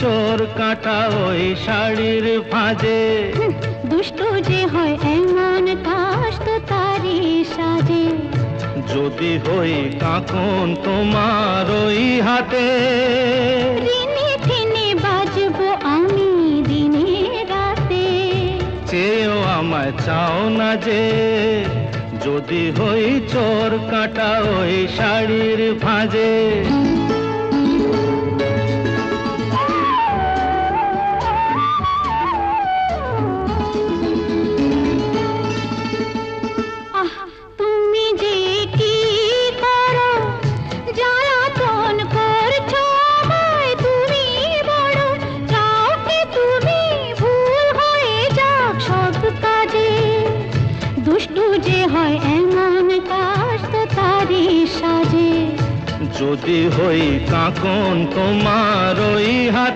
চোর কাটা ওই শাড়ির ফাঁজে দুষ্ট যে হয় এমন কাশ তো তারি সাজে। যদি হই কাকন তোমার ওই হাতে। রিনে টিনে বাজবো আমি দিনে রাতে। চেয়েও আমায় চাও না যে যদি হই চোর কাটা ওই শাড়ির ভাঁজে। দুষ্টু যে হয় এমন কাজ তো তারি সাজে। যদি হই কাকন তোমার ওই হাতে